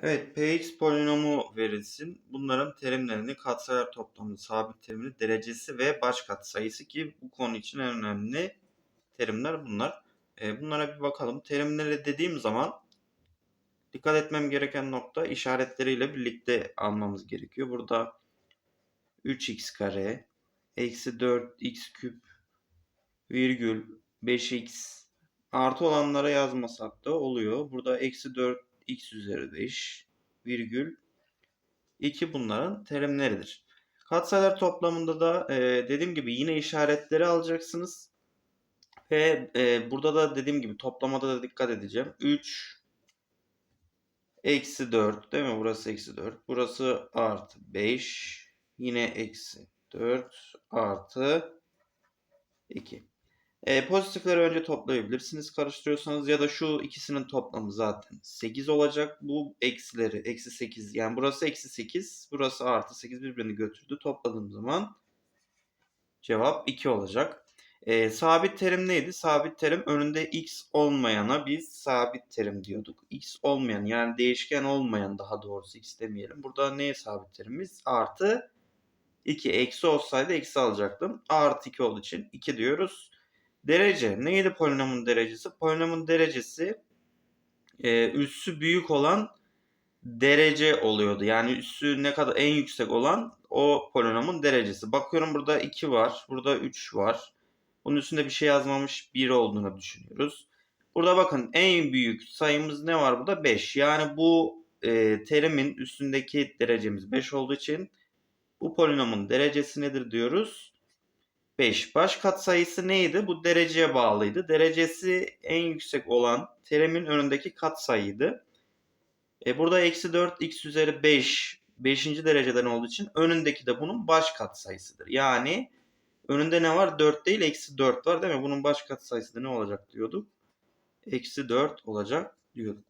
Evet, Px polinomu verilsin. Bunların terimlerini, katsayılar toplamı, sabit terimli, derecesi ve baş katsayısı ki bu konu için en önemli terimler bunlar. Ee, bunlara bir bakalım. Terimleri dediğim zaman dikkat etmem gereken nokta işaretleriyle birlikte almamız gerekiyor. Burada 3x kare, eksi 4x küp, virgül, 5x artı olanlara yazmasak da oluyor. Burada eksi 4 x üzeri 5 virgül 2 bunların terimleridir. Katsayılar toplamında da e, dediğim gibi yine işaretleri alacaksınız. Ve e, burada da dediğim gibi toplamada da dikkat edeceğim. 3 eksi 4 değil mi? Burası eksi 4. Burası artı 5. Yine eksi 4 artı 2. E, pozitifleri önce toplayabilirsiniz karıştırıyorsanız ya da şu ikisinin toplamı zaten 8 olacak. Bu eksileri eksi 8 yani burası eksi 8 burası artı 8 birbirini götürdü. Topladığım zaman cevap 2 olacak. E, sabit terim neydi? Sabit terim önünde x olmayana biz sabit terim diyorduk. x olmayan yani değişken olmayan daha doğrusu x demeyelim. Burada neye sabit terimimiz? Artı 2 eksi olsaydı eksi alacaktım. Artı 2 olduğu için 2 diyoruz. Derece. Neydi polinomun derecesi? Polinomun derecesi e, üssü büyük olan derece oluyordu. Yani üssü ne kadar en yüksek olan o polinomun derecesi. Bakıyorum burada 2 var. Burada 3 var. Bunun üstünde bir şey yazmamış 1 olduğunu düşünüyoruz. Burada bakın en büyük sayımız ne var burada? 5. Yani bu e, terimin üstündeki derecemiz 5 olduğu için bu polinomun derecesi nedir diyoruz? 5. Baş katsayısı neydi? Bu dereceye bağlıydı. Derecesi en yüksek olan terimin önündeki katsayıydı. E burada eksi 4 x üzeri 5 5. dereceden olduğu için önündeki de bunun baş katsayısıdır. Yani önünde ne var? 4 değil eksi 4 var değil mi? Bunun baş katsayısı da ne olacak diyorduk? Eksi 4 olacak diyorduk.